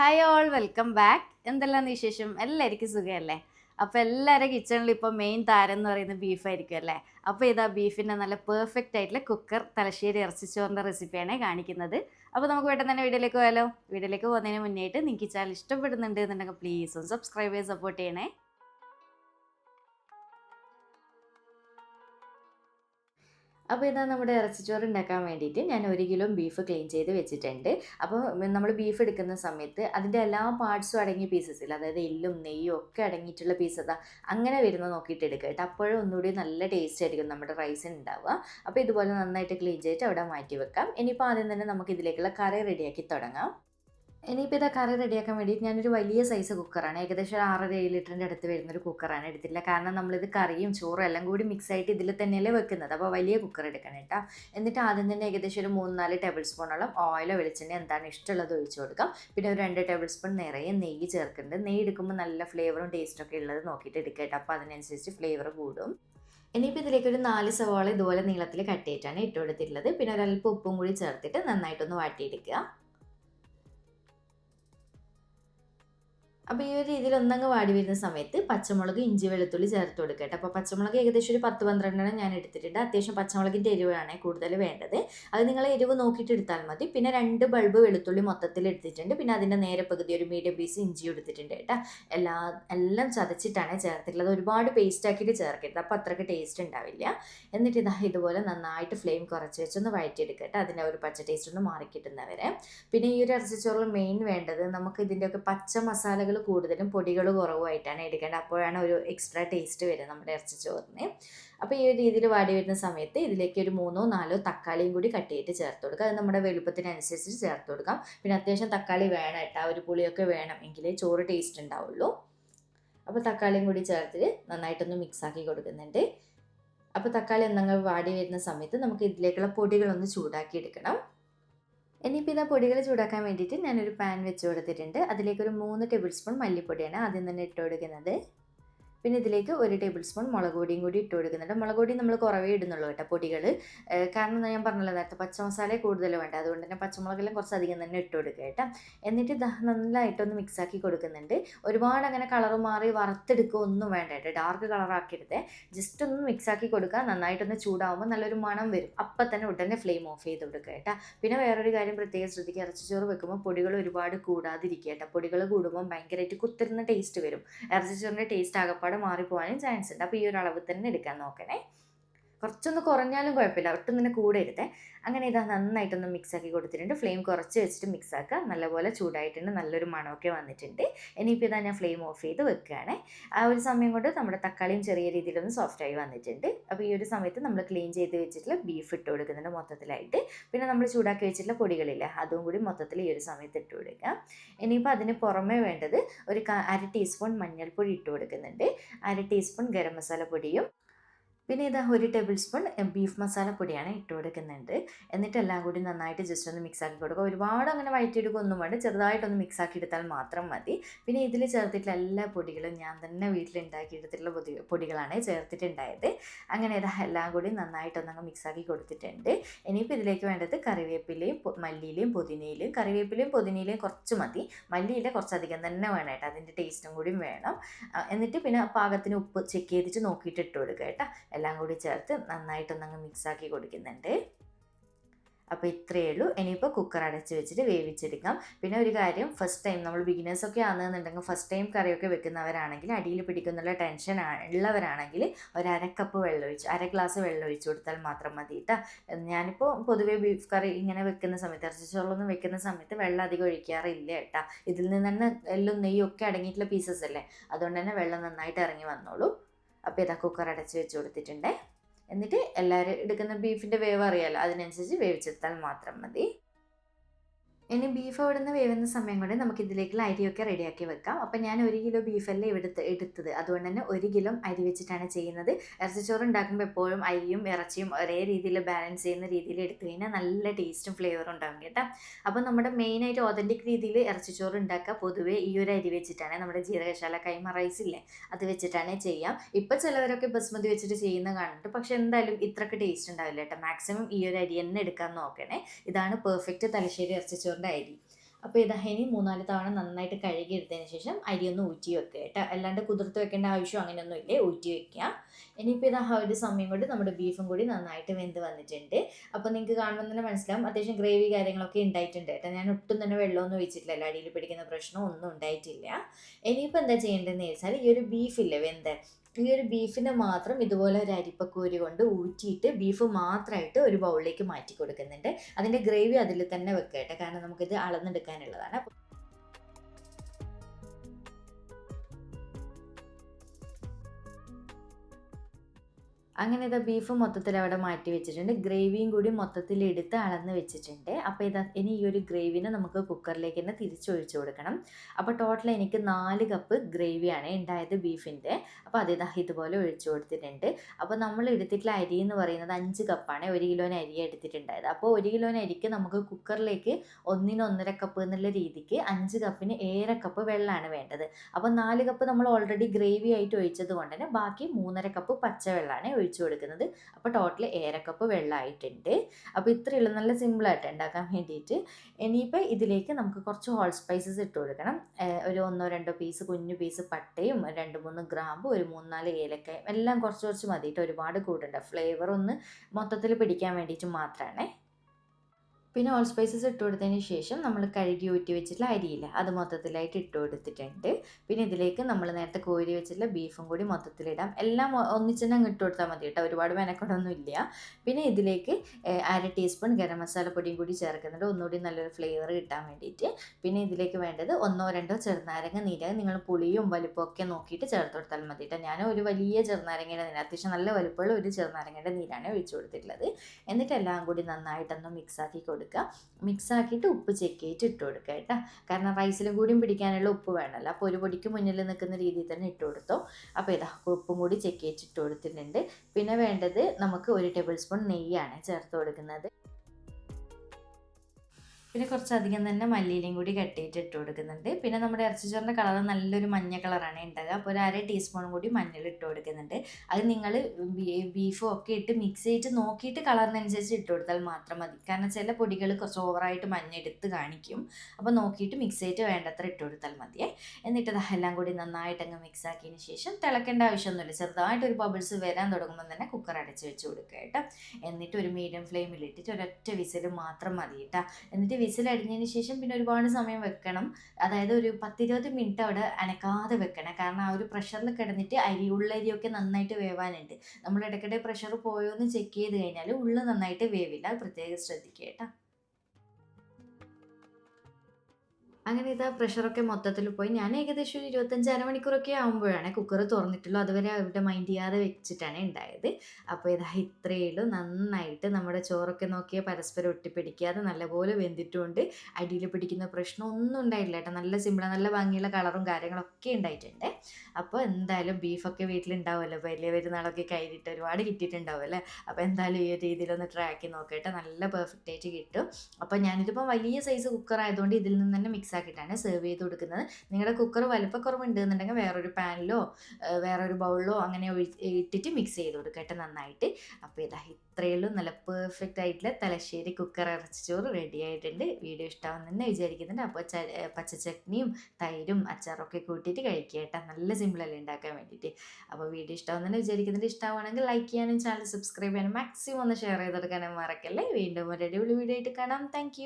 Hi all welcome back എന്തെല്ലാം വിശേഷം? എല്ലാവർക്കും സുഖമല്ലേ? അപ്പോൾ എല്ലാവരുടെ കിച്ചണിൽ ഇപ്പോൾ മെയിൻ താരം എന്ന് പറയുന്നത് ബീഫായിരിക്കും അല്ലേ? അപ്പോൾ ഇതാ ബീഫിന്റെ നല്ല പെർഫെക്റ്റ് ആയിട്ടുള്ള കുക്കർ തലശ്ശേരി ഇറച്ചിച്ചോറിന്റെ റെസിപ്പിയാണ് കാണിക്കുന്നത്. അപ്പോൾ നമുക്ക് പെട്ടെന്ന് തന്നെ വീഡിയോയിലേക്ക് പോയാലോ? വീഡിയോയിലേക്ക് പോകുന്നതിന് മുന്നേയായിട്ട് നിങ്ങൾക്ക് ഈ ചാനൽ ഇഷ്ടപ്പെടുന്നുണ്ട് എന്നുണ്ടെങ്കിൽ പ്ലീസ് ഒന്ന് സബ്സ്ക്രൈബ് ചെയ്ത് സപ്പോർട്ട് ചെയ്യണേ. അപ്പോൾ ഇതാ നമ്മുടെ ഇറച്ചിച്ചോറ് ഉണ്ടാക്കാൻ വേണ്ടിയിട്ട് ഞാൻ ഒരു കിലോ ബീഫ് ക്ലീൻ ചെയ്ത് വെച്ചിട്ടുണ്ട്. അപ്പോൾ നമ്മൾ ബീഫ് എടുക്കുന്ന സമയത്ത് അതിന്റെ എല്ലാ പാർട്സും അടങ്ങിയ പീസസിൽ അതായത് എല്ലും നെയ്യും ഒക്കെ അടങ്ങിയിട്ടുള്ള പീസ് അതാ അങ്ങനെ വരുന്ന നോക്കിയിട്ട് എടുക്കുക കേട്ടോ. അപ്പോഴും ഒന്നുകൂടി നല്ല ടേസ്റ്റ് ആയിരിക്കും നമ്മുടെ റൈസിന് ഉണ്ടാവുക അപ്പോൾ ഇതുപോലെ നന്നായിട്ട് ക്ലീൻ ചെയ്തിട്ട് അവിടെ മാറ്റി വെക്കാം. ഇനിയിപ്പോൾ ആദ്യം തന്നെ നമുക്ക് ഇതിലേക്കുള്ള കറി റെഡിയാക്കി തുടങ്ങാം. ഇനിയിപ്പോൾ ഇതാ കറി റെഡിയാക്കാൻ വേണ്ടിയിട്ട് ഞാനൊരു വലിയ സൈസ് കുക്കറാണ് ഏകദേശം ഒരു ആറര ഏഴ് ലിറ്ററിന്റെ അടുത്ത് വരുന്നൊരു കുക്കറാണ് എടുത്തില്ല കാരണം നമ്മളിത് കറിയും ചോറും എല്ലാം കൂടി മിക്സ് ആയിട്ട് ഇതിൽ തന്നെയല്ലേ വെക്കുന്നത്. അപ്പോൾ വലിയ കുക്കർ എടുക്കണം കേട്ടോ. എന്നിട്ട് ആദ്യം തന്നെ ഏകദേശം ഒരു മൂന്ന് നാല് ടേബിൾ സ്പൂണോളം ഓയിലോ വെളിച്ചെണ്ണ എന്താണ് ഇഷ്ടമുള്ളത് ഒഴിച്ചു കൊടുക്കാം. പിന്നെ ഒരു രണ്ട് ടേബിൾ സ്പൂൺ നിറയെ നെയ്യ് ചേർക്കുന്നുണ്ട്. നെയ്യ് എടുക്കുമ്പോൾ നല്ല ഫ്ലേവറും ടേസ്റ്റും ഒക്കെ ഉള്ളത് നോക്കിയിട്ട് എടുക്കുക കേട്ടോ. അപ്പോൾ അതിനനുസരിച്ച് ഫ്ലേവർ കൂടും. ഇനിയിപ്പോൾ ഇതിലേക്ക് ഒരു നാല് സവാള ഇതുപോലെ നീളത്തിൽ കട്ട് ചെയ്തിട്ടാണ് ഇട്ട് കൊടുത്തിട്ടുള്ളത്. പിന്നെ ഒരല്പം ഉപ്പും കൂടി ചേർത്തിട്ട് നന്നായിട്ടൊന്ന് വാട്ടിയെടുക്കുക. അപ്പോൾ ഈ ഒരു രീതിയിൽ ഒന്നങ്ങ് വാടി വരുന്ന സമയത്ത് പച്ചമുളക് ഇഞ്ചി വെളുത്തുള്ളി ചേർത്ത് കൊടുക്കട്ടെ അപ്പോൾ പച്ചമുളക് ഏകദേശം ഒരു പത്ത് പന്ത്രണ്ടെണ്ണം ഞാൻ എടുത്തിട്ടുണ്ട്. അത്യാവശ്യം പച്ചമുളകിന്റെ എരിവാണ് കൂടുതൽ വേണ്ടത്. അത് നിങ്ങൾ എരിവ് നോക്കിയിട്ട് എടുത്താൽ മതി. പിന്നെ രണ്ട് ബൾബ് വെളുത്തുള്ളി മൊത്തത്തിൽ എടുത്തിട്ടുണ്ട്. പിന്നെ അതിന്റെ നേരെ പകുതി ഒരു മീഡിയം പീസ് ഇഞ്ചി എടുത്തിട്ടുണ്ട് കേട്ടോ. എല്ലാ എല്ലാം ചതച്ചിട്ടാണ് ചേർത്തിട്ടുള്ളത്. ഒരുപാട് പേസ്റ്റ് ആക്കിയിട്ട് ചേർക്കരുത്. അപ്പോൾ അത്രയ്ക്ക് ടേസ്റ്റ് ഉണ്ടാവില്ല. എന്നിട്ട് ഇതാ ഇതുപോലെ നന്നായിട്ട് ഫ്ലെയിം കുറച്ച് വെച്ചൊന്ന് വഴറ്റിയെടുക്കട്ടെ അതിന്റെ ഒരു പച്ച ടേസ്റ്റ് ഒന്ന് മാറി കിട്ടുന്നവരെ പിന്നെ ഈ ഒരു ഇറച്ചിച്ചോറിൽ മെയിൻ വേണ്ടത് നമുക്ക് ഇതിന്റെയൊക്കെ പച്ച മസാലകൾ കൂടുതലും പൊടികൾ കുറവായിട്ടാണ് എടുക്കേണ്ടത്. അപ്പോഴാണ് ഒരു എക്സ്ട്രാ ടേസ്റ്റ് വരുന്നത് നമ്മുടെ ഇറച്ചി ചോറിന്. അപ്പോൾ ഈ ഒരു രീതിയിൽ വാടി വരുന്ന സമയത്ത് ഇതിലേക്ക് ഒരു മൂന്നോ നാലോ തക്കാളിയും കൂടി കട്ട് ചെയ്തിട്ട് ചേർത്ത് കൊടുക്കുക. അത് നമ്മുടെ വലുപ്പത്തിനനുസരിച്ച് ചേർത്ത് കൊടുക്കാം. പിന്നെ അത്യാവശ്യം തക്കാളി വേണം കേട്ടോ. ഒരു പുളിയൊക്കെ വേണം എങ്കിലേ ചോറ് ടേസ്റ്റ് ഉണ്ടാവുള്ളൂ. അപ്പോൾ തക്കാളിയും കൂടി ചേർത്തിട്ട് നന്നായിട്ടൊന്ന് മിക്സാക്കി കൊടുക്കുന്നുണ്ട്. അപ്പോൾ തക്കാളി എന്നങ്ങൾ വാടി വരുന്ന സമയത്ത് നമുക്ക് ഇതിലേക്കുള്ള പൊടികളൊന്ന് ചൂടാക്കി എടുക്കണം. ഇനിയിപ്പോൾ ഇതാ പൊടികൾ ചൂടാക്കാൻ വേണ്ടിയിട്ട് ഞാനൊരു പാൻ വെച്ച് കൊടുത്തിട്ടുണ്ട്. അതിലേക്കൊരു മൂന്ന് ടേബിൾ സ്പൂൺ മല്ലിപ്പൊടിയാണ് ആദ്യം തന്നെ ഇട്ട് കൊടുക്കുന്നത്. പിന്നെ ഇതിലേക്ക് ഒരു ടേബിൾ സ്പൂൺ മുളക് പൊടിയും കൂടി ഇട്ട് കൊടുക്കുന്നുണ്ട്. മുളക് പൊടി നമ്മൾ കുറവേ ഇടുന്നുള്ളൂ കേട്ടോ പൊടികൾ കാരണം ഞാൻ പറഞ്ഞല്ലോ നേരത്തെ പച്ചമസാല കൂടുതൽ വേണ്ട. അതുകൊണ്ട് തന്നെ പച്ചമുളകെല്ലാം കുറച്ച് അധികം തന്നെ ഇട്ട് കൊടുക്കുക കേട്ടോ. എന്നിട്ട് ഇത് നന്നായിട്ടൊന്ന് മിക്സാക്കി കൊടുക്കുന്നുണ്ട്. ഒരുപാട് അങ്ങനെ കളർ മാറി വറുത്തെടുക്കുക ഒന്നും വേണ്ട കേട്ടോ. ഡാർക്ക് കളർ ആക്കരുത്. ജസ്റ്റ് ഒന്ന് മിക്സാക്കി കൊടുക്കുക. നന്നായിട്ടൊന്ന് ചൂടാവുമ്പോൾ നല്ലൊരു മണം വരും. അപ്പം തന്നെ ഉടനെ ഫ്ലെയിം ഓഫ് ചെയ്ത് കൊടുക്കുക കേട്ടോ. പിന്നെ വേറൊരു കാര്യം പ്രത്യേകം ശ്രദ്ധിക്കുക. ഇറച്ചിച്ചോറ് വെക്കുമ്പോൾ പൊടികൾ ഒരുപാട് കൂടാതിരിക്കുക കേട്ടോ. പൊടികൾ കൂടുമ്പോൾ ഭയങ്കരമായിട്ട് കുത്തിരുന്ന ടേസ്റ്റ് വരും. ഇറച്ചിച്ചോറിന്റെ ടേസ്റ്റ് ആകപ്പാട് ഒരുപാട് മാറിപ്പോകാനും ചാൻസ് ഉണ്ട് അപ്പോൾ ഈ ഒരു അളവ് തന്നെ എടുക്കാൻ നോക്കണേ. കുറച്ചൊന്ന് കുറഞ്ഞാലും കുഴപ്പമില്ല. ഒട്ടും തന്നെ കൂടരുതേ അങ്ങനെ ഇതാ നന്നായിട്ടൊന്ന് മിക്സ് ആക്കി കൊടുത്തിട്ടുണ്ട്. ഫ്ലെയിം കുറച്ച് വെച്ചിട്ട് മിക്സ് ആക്കുക. നല്ലപോലെ ചൂടായിട്ടുണ്ട്. നല്ലൊരു മണമൊക്കെ വന്നിട്ടുണ്ട്. ഇനിയിപ്പോൾ ഇതാ ഞാൻ ഫ്ലെയിം ഓഫ് ചെയ്ത് വെക്കുകയാണ്. ആ ഒരു സമയം കൊണ്ട് നമ്മുടെ തക്കാളിയും ചെറിയ രീതിയിലൊന്ന് സോഫ്റ്റായി വന്നിട്ടുണ്ട്. അപ്പോൾ ഈ ഒരു സമയത്ത് നമ്മൾ ക്ലീൻ ചെയ്ത് വെച്ചിട്ടുള്ള ബീഫ് ഇട്ട് കൊടുക്കുന്നുണ്ട് മൊത്തത്തിലായിട്ട്. പിന്നെ നമ്മൾ ചൂടാക്കി വെച്ചിട്ടുള്ള പൊടികളില്ല അതും കൂടി മൊത്തത്തിൽ ഈ ഒരു സമയത്ത് ഇട്ട് കൊടുക്കുക ഇനിയിപ്പോൾ അതിന് പുറമേ വേണ്ടത് ഒരു അര ടീസ്പൂൺ മഞ്ഞൾപ്പൊടി ഇട്ട് കൊടുക്കുന്നുണ്ട്. അര ടീസ്പൂൺ ഗരം മസാല പൊടിയും പിന്നെ ഇതാ ഒരു ടേബിൾ സ്പൂൺ ബീഫ് മസാല പൊടിയാണ് ഇട്ട് കൊടുക്കുന്നുണ്ട്. എന്നിട്ട് എല്ലാം കൂടി നന്നായിട്ട് ജസ്റ്റ് ഒന്ന് മിക്സ് ആക്കി കൊടുക്കുക. ഒരുപാട് അങ്ങനെ വഴറ്റിയെടുക്കൊന്നും വേണ്ട. ചെറുതായിട്ടൊന്ന് മിക്സ് ആക്കി എടുത്താൽ മാത്രം മതി. പിന്നെ ഇതിൽ ചേർത്തിട്ടുള്ള എല്ലാ പൊടികളും ഞാൻ തന്നെ വീട്ടിൽ ഉണ്ടാക്കിയെടുത്തിട്ടുള്ള പൊടി പൊടികളാണ് ചേർത്തിട്ടുണ്ടായത്. അങ്ങനെ ഇതാ എല്ലാം കൂടി നന്നായിട്ടൊന്നങ്ങ് മിക്സ് ആക്കി കൊടുത്തിട്ടുണ്ട്. ഇനിയിപ്പോൾ ഇതിലേക്ക് വേണ്ടത് കറിവേപ്പിലയും മല്ലിയിലയും പുതിനയിലും കറിവേപ്പിലയും പുതിനയിലയും കുറച്ച് മതി. മല്ലിയില കുറച്ചധികം തന്നെ വേണം അതിന്റെ ടേസ്റ്റും കൂടി വേണം. എന്നിട്ട് പിന്നെ പാകത്തിന് ഉപ്പ് ചെക്ക് ചെയ്തിട്ട് നോക്കിയിട്ട് ഇട്ട് കൊടുക്കുക കേട്ടോ. എല്ലാം കൂടി ചേർത്ത് നന്നായിട്ടൊന്നങ്ങ് മിക്സാക്കി കൊടുക്കുന്നുണ്ട്. അപ്പോൾ ഇത്രയേ ഉള്ളൂ. ഇനിയിപ്പോൾ കുക്കർ അടച്ച് വെച്ചിട്ട് വേവിച്ചെടുക്കാം. പിന്നെ ഒരു കാര്യം ഫസ്റ്റ് ടൈം നമ്മൾ ബിഗിനേഴ്സൊക്കെ ആണെന്നുണ്ടെങ്കിൽ ഫസ്റ്റ് ടൈം കറിയൊക്കെ വെക്കുന്നവരാണെങ്കിൽ അടിയിൽ പിടിക്കുന്നുള്ള ടെൻഷൻ ഉള്ളവരാണെങ്കിൽ ഒരു അര കപ്പ് വെള്ളം ഒഴിച്ച് അര ഗ്ലാസ് വെള്ളം ഒഴിച്ച് കൊടുത്താൽ മാത്രം മതി കേട്ടോ ഞാനിപ്പോൾ പൊതുവേ ബീഫ് കറി ഇങ്ങനെ വെക്കുന്ന സമയത്ത് ഇറച്ചിച്ചോറൊന്നും വെക്കുന്ന സമയത്ത് വെള്ളം അധികം ഒഴിക്കാറില്ല കേട്ടോ ഇതിൽ നിന്ന് തന്നെ എല്ലാം നെയ്യൊക്കെ അടങ്ങിയിട്ടുള്ള പീസസ് അല്ലേ? അതുകൊണ്ട് തന്നെ വെള്ളം നന്നായിട്ട് ഇറങ്ങി വന്നോളൂ. അപ്പോൾ ഇതാ കുക്കർ അടച്ച് വെച്ച് കൊടുത്തിട്ടുണ്ട്. എന്നിട്ട് എല്ലാവരും എടുക്കുന്ന ബീഫിന്റെ വേവ് അറിയാമല്ലോ അതിനനുസരിച്ച് വേവിച്ചെടുത്താൽ മാത്രം മതി. ഇനി ബീഫ് അവിടെ നിന്ന് വേവുന്ന സമയം കൊണ്ട് നമുക്ക് ഇതിലേക്കുള്ള അരിയൊക്കെ റെഡിയാക്കി വെക്കാം. അപ്പം ഞാൻ ഒരു കിലോ ബീഫല്ലേ എടുത്ത് എടുത്തത്. അതുകൊണ്ട് തന്നെ ഒരു കിലോ അരി വെച്ചിട്ടാണ് ചെയ്യുന്നത്. ഇറച്ചിച്ചോറ് ഉണ്ടാക്കുമ്പോൾ എപ്പോഴും അരിയും ഇറച്ചിയും ഒരേ രീതിയിൽ ബാലൻസ് ചെയ്യുന്ന രീതിയിൽ എടുത്തു കഴിഞ്ഞാൽ നല്ല ടേസ്റ്റും ഫ്ലേവറും ഉണ്ടാകും കേട്ടോ. അപ്പോൾ നമ്മുടെ മെയിനായിട്ട് ഒതന്റിക് രീതിയിൽ ഇറച്ചിച്ചോറ് ഉണ്ടാക്കുക പൊതുവേ ഈ ഒരു അരി വെച്ചിട്ടാണ്. നമ്മുടെ ജീരകശാല കൈമ റൈസ് ഇല്ലേ അത് വെച്ചിട്ടാണ് ചെയ്യാം. ഇപ്പം ചിലവരൊക്കെ ബസ്മതി വെച്ചിട്ട് ചെയ്യുന്ന കാണുന്നുണ്ട്. പക്ഷെ എന്തായാലും ഇത്രക്ക് ടേസ്റ്റ് ഉണ്ടാവില്ല കേട്ടോ. മാക്സിമം ഈ ഒരു അരി തന്നെ എടുക്കാൻ നോക്കണേ. ഇതാണ് പെർഫെക്റ്റ് തലശ്ശേരി ഇറച്ചിച്ചോറിന്റെ അരി അപ്പോൾ ഇതാ ഇനി മൂന്നാൽ തവണ നന്നായിട്ട് കഴുകി എടുത്തതിന് ശേഷം അരി ഒന്ന് ഊറ്റി വെക്കുക കേട്ടോ. അല്ലാണ്ട് കുതിർത്ത് വെക്കേണ്ട ആവശ്യം അങ്ങനെയൊന്നും ഇല്ലേ ഊറ്റി വെക്കുക ഇനിയിപ്പോൾ ഇതാ ആ ഒരു സമയം കൊണ്ട് നമ്മുടെ ബീഫും കൂടി നന്നായിട്ട് വെന്ത് വന്നിട്ടുണ്ട്. അപ്പോൾ നിങ്ങൾക്ക് കാണുമ്പോൾ തന്നെ മനസ്സിലാവും. അത്യാവശ്യം ഗ്രേവി കാര്യങ്ങളൊക്കെ ഉണ്ടായിട്ടുണ്ട് കേട്ടോ. ഞാൻ ഒട്ടും തന്നെ വെള്ളമൊന്നും ഒഴിച്ചിട്ടില്ല അടിയിൽ പിടിക്കുന്ന പ്രശ്നം ഒന്നും ഉണ്ടായിട്ടില്ല. ഇനിയിപ്പോൾ എന്താ ചെയ്യേണ്ടതെന്ന് വെച്ചാൽ ഈ ഒരു ബീഫില്ലേ വെന്ത്? ഈ ഒരു ബീഫിനെ മാത്രം ഇതുപോലെ ഒരു അരിപ്പക്കൂരി കൊണ്ട് ഊറ്റിയിട്ട് ബീഫ് മാത്രമായിട്ട് ഒരു ബൗളിലേക്ക് മാറ്റി കൊടുക്കുന്നുണ്ട്. അതിന്റെ ഗ്രേവി അതിൽ തന്നെ വെക്കട്ടെ. കാരണം നമുക്കിത് അളന്നെടുക്കാനുള്ളതാണ്. അങ്ങനെ ഇതാ ബീഫ് മൊത്തത്തിൽ അവിടെ മാറ്റി വെച്ചിട്ടുണ്ട്. ഗ്രേവിയും കൂടി മൊത്തത്തിൽ എടുത്ത് അളന്ന് വെച്ചിട്ടുണ്ട്. അപ്പോൾ ഇതാ ഇനി ഈ ഒരു ഗ്രേവിനെ നമുക്ക് കുക്കറിലേക്ക് തന്നെ തിരിച്ചൊഴിച്ചു കൊടുക്കണം. അപ്പോൾ ടോട്ടൽ എനിക്ക് നാല് കപ്പ് ഗ്രേവിയാണ് ഉണ്ടായത് ബീഫിന്റെ അപ്പോൾ അതിതാ ഇതുപോലെ ഒഴിച്ചു കൊടുത്തിട്ടുണ്ട്. അപ്പോൾ നമ്മൾ എടുത്തിട്ടുള്ള അരി എന്ന് പറയുന്നത് അഞ്ച് കപ്പാണ് ഒരു കിലോന് അരി എടുത്തിട്ടുണ്ടായത്. അപ്പോൾ ഒരു കിലോന് അരിക്ക് നമുക്ക് കുക്കറിലേക്ക് ഒന്നിന് ഒന്നര കപ്പ് എന്നുള്ള രീതിക്ക് അഞ്ച് കപ്പിന് ഏഴര കപ്പ് വെള്ളമാണ് വേണ്ടത്. അപ്പോൾ നാല് കപ്പ് നമ്മൾ ഓൾറെഡി ഗ്രേവി ആയിട്ട് ഒഴിച്ചത് കൊണ്ട് തന്നെ ബാക്കി മൂന്നര കപ്പ് പച്ചവെള്ളമാണ് ഒഴിച്ചു കൊടുക്കുന്നത്. അപ്പോൾ ടോട്ടൽ ഏരക്കപ്പ് കപ്പ് വെള്ളമായിട്ടുണ്ട് അപ്പോൾ ഇത്രയുള്ള നല്ല സിമ്പിളായിട്ട് ഉണ്ടാക്കാൻ വേണ്ടിയിട്ട്. ഇനിയിപ്പോൾ ഇതിലേക്ക് നമുക്ക് കുറച്ച് ഹോൾ സ്പൈസസ് ഇട്ട് കൊടുക്കണം. ഒരു ഒന്നോ രണ്ടോ പീസ് കുഞ്ഞു പീസ് പട്ടയും രണ്ട് മൂന്ന് ഗ്രാമ്പ് ഒരു മൂന്നാൽ ഏലക്കയും എല്ലാം കുറച്ച് കുറച്ച് മതിയിട്ട് ഒരുപാട് കൂടണ്ട. ഫ്ലേവർ ഒന്ന് മൊത്തത്തിൽ പിടിക്കാൻ വേണ്ടിയിട്ട് മാത്രമാണേ പിന്നെ ഓൾ സ്പൈസസ് ഇട്ട് കൊടുത്തതിന് ശേഷം നമ്മൾ കഴുകി ഊറ്റി വെച്ചിട്ടുള്ള അരിയില്ല അത് മൊത്തത്തിലായിട്ട് ഇട്ട് കൊടുത്തിട്ടുണ്ട്. പിന്നെ ഇതിലേക്ക് നമ്മൾ നേരത്തെ കോരി വെച്ചിട്ടുള്ള ബീഫും കൂടി മൊത്തത്തിലിടാം. എല്ലാം ഒന്നിച്ച് തന്നെ ഇട്ട് കൊടുത്താൽ മതി കേട്ടോ ഒരുപാട് മെനക്കൊടൊന്നും ഇല്ല. പിന്നെ ഇതിലേക്ക് അര ടീസ്പൂൺ ഗരം മസാല പൊടിയും കൂടി ചേർക്കുന്നുണ്ട്. ഒന്നുകൂടി നല്ലൊരു ഫ്ലേവർ കിട്ടാൻ വേണ്ടിയിട്ട്. പിന്നെ ഇതിലേക്ക് വേണ്ടത് ഒന്നോ രണ്ടോ ചെറുനാരങ്ങ നീര് നിങ്ങൾ പുളിയും വലുപ്പം ഒക്കെ നോക്കിയിട്ട് ചേർത്ത് കൊടുത്താൽ മതി കേട്ടോ. ഞാൻ ഒരു വലിയ ചെറുനാരങ്ങയുടെ നീര് അത്യാവശ്യം നല്ല വലുപ്പമുള്ള ഒരു ചെറുനാരങ്ങയുടെ നീരാണ് ഒഴിച്ചു കൊടുത്തിട്ടുള്ളത്. എന്നിട്ട് എല്ലാം കൂടി നന്നായിട്ടൊന്ന് മിക്സ് ആക്കി കൊടുക്കുക. മിക്സ് ആക്കിയിട്ട് ഉപ്പ് ചെക്കിയിട്ട് ഇട്ട് കൊടുക്കുക കേട്ടോ. കാരണം റൈസിലും കൂടിയും പിടിക്കാനുള്ള ഉപ്പ് വേണമല്ലോ. അപ്പോൾ ഒരു പൊടിക്ക് മുന്നിൽ നിൽക്കുന്ന രീതിയിൽ തന്നെ ഇട്ട് കൊടുത്തോ. അപ്പോൾ ഇതാ ഉപ്പും കൂടി ചെക്കിയിട്ട് ഇട്ട് കൊടുത്തിട്ടുണ്ട്. പിന്നെ വേണ്ടത് നമുക്ക് ഒരു ടേബിൾ സ്പൂൺ നെയ്യാണ് ചേർത്ത് കൊടുക്കുന്നത്. പിന്നെ കുറച്ചധികം തന്നെ മല്ലിയിലയും കൂടി കട്ടിയിട്ട് ഇട്ട് കൊടുക്കുന്നുണ്ട്. പിന്നെ നമ്മുടെ ഇറച്ചിച്ചോറിന്റെ കളർ നല്ലൊരു മഞ്ഞ കളറാണ് ഉണ്ടാകുക അപ്പോൾ ഒരു അര ടീസ്പൂൺ കൂടി മഞ്ഞൾ ഇട്ട് കൊടുക്കുന്നുണ്ട്. അത് നിങ്ങൾ ബീഫും ഒക്കെ ഇട്ട് മിക്സ് ചെയ്തിട്ട് നോക്കിയിട്ട് കളറിനനുസരിച്ച് ഇട്ട് കൊടുത്താൽ മാത്രം മതി. കാരണം ചില പൊടികൾ കുറച്ച് ഓവറായിട്ട് മഞ്ഞ എടുത്ത് കാണിക്കും. അപ്പോൾ നോക്കിയിട്ട് മിക്സ് ചെയ്തിട്ട് വേണ്ടത്ര ഇട്ട് കൊടുത്താൽ മതിയേ. എന്നിട്ട് അതെല്ലാം കൂടി നന്നായിട്ട് അങ്ങ് മിക്സ് ആക്കിയതിന് ശേഷം തിളക്കേണ്ട ആവശ്യമൊന്നുമില്ല. ചെറുതായിട്ട് ഒരു ബബിൾസ് വരാൻ തുടങ്ങുമ്പോൾ തന്നെ കുക്കർ അടച്ച് വെച്ച് കൊടുക്കുക കേട്ടോ. എന്നിട്ട് ഒരു മീഡിയം ഫ്ലെയിമിൽ ഇട്ടിട്ട് ഒരൊറ്റ വിസിൽ മാത്രം മതി കേട്ടോ. എന്നിട്ട് വിസിൽ അടിഞ്ഞതിന് ശേഷം പിന്നെ ഒരുപാട് സമയം വെക്കണം. അതായത് ഒരു പത്തിരുപത് മിനിറ്റ് അവിടെ അനക്കാതെ വെക്കണം. കാരണം ആ ഒരു പ്രഷറിൽ കിടന്നിട്ട് അരി ഉള്ളരിയൊക്കെ നന്നായിട്ട് വേവാനുണ്ട്. നമ്മൾ ഇടയ്ക്കിടെ പ്രഷർ പോയോ എന്ന് ചെക്ക് ചെയ്ത് കഴിഞ്ഞാൽ ഉള്ളു നന്നായിട്ട് വേവില്ല. പ്രത്യേകം ശ്രദ്ധിക്കുക കേട്ടോ. അങ്ങനെ ഇതാ പ്രഷറൊക്കെ മൊത്തത്തിൽ പോയി. ഞാൻ ഏകദേശം ഒരു ഇരുപത്തഞ്ച് അരമണിക്കൂറൊക്കെ ആകുമ്പോഴാണ് കുക്കർ തുറന്നിട്ടുള്ളൂ. അതുവരെ അവിടെ മൈൻഡ് ചെയ്യാതെ വെച്ചിട്ടാണ് ഉണ്ടായത് അപ്പോൾ ഇതാ ഇത്രയേ ഉള്ളൂ. നന്നായിട്ട് നമ്മുടെ ചോറൊക്കെ നോക്കിയാൽ പരസ്പരം ഒട്ടിപ്പിടിക്കാതെ നല്ലപോലെ വെന്തിട്ടുമുണ്ട് അടിയിൽ പിടിക്കുന്ന പ്രശ്നം ഒന്നും ഉണ്ടായില്ല കേട്ടോ. നല്ല സിമ്പിളാണ് നല്ല ഭംഗിയുള്ള കളറും കാര്യങ്ങളൊക്കെ ഉണ്ടായിട്ടുണ്ട് അപ്പോൾ എന്തായാലും ബീഫൊക്കെ വീട്ടിലുണ്ടാവുമല്ലോ. വലിയ പെരുന്നാളൊക്കെ കയ്യിലിട്ട് ഒരുപാട് കിട്ടിയിട്ടുണ്ടാവുമല്ലേ? അപ്പോൾ എന്തായാലും ഈ രീതിയിലൊന്ന് ട്രാക്കി നോക്കിയിട്ട് നല്ല പെർഫെക്റ്റ് ആയിട്ട് കിട്ടും. അപ്പോൾ ഞാനിതിപ്പോൾ വലിയ സൈസ് കുക്കർ ആയതുകൊണ്ട് ഇതിൽ നിന്ന് തന്നെ മിക്സ് ആക്കിയിട്ടാണ് സെർവ് ചെയ്ത് കൊടുക്കുന്നത്. നിങ്ങളുടെ കുക്കർ വലിപ്പക്കുറവുണ്ട് എന്നുണ്ടെങ്കിൽ വേറൊരു പാനിലോ വേറൊരു ബൗളിലോ അങ്ങനെ ഇട്ടിട്ട് മിക്സ് ചെയ്ത് കൊടുക്കട്ടെ നന്നായിട്ട്. അപ്പോൾ ഇതാ ഇത്രയേ ഉള്ളൂ. നല്ല പെർഫെക്റ്റ് ആയിട്ടുള്ള തലശ്ശേരി കുക്കർ ഇറച്ചിച്ചോറ് റെഡി ആയിട്ടുണ്ട്. വീഡിയോ ഇഷ്ടമാവും തന്നെ വിചാരിക്കുന്നുണ്ട്. അപ്പോൾ പച്ച ചട്നിയും തൈരും അച്ചാറൊക്കെ കൂട്ടിയിട്ട് കഴിക്കുക കേട്ടോ. നല്ല സിമ്പിളല്ലേ ഉണ്ടാക്കാൻ വേണ്ടിയിട്ട്. അപ്പോൾ വീഡിയോ ഇഷ്ടമാവും തന്നെ വിചാരിക്കുന്നുണ്ട്. ഇഷ്ടമാണെങ്കിൽ ലൈക്ക് ചെയ്യാനും ചാനൽ സബ്സ്ക്രൈബ് ചെയ്യാനും മാക്സിമം ഒന്ന് ഷെയർ ചെയ്തെടുക്കാനും മറക്കല്ലേ. വീണ്ടും ഒരു അടിപൊളി വീഡിയോ ആയിട്ട് കാണാം. താങ്ക്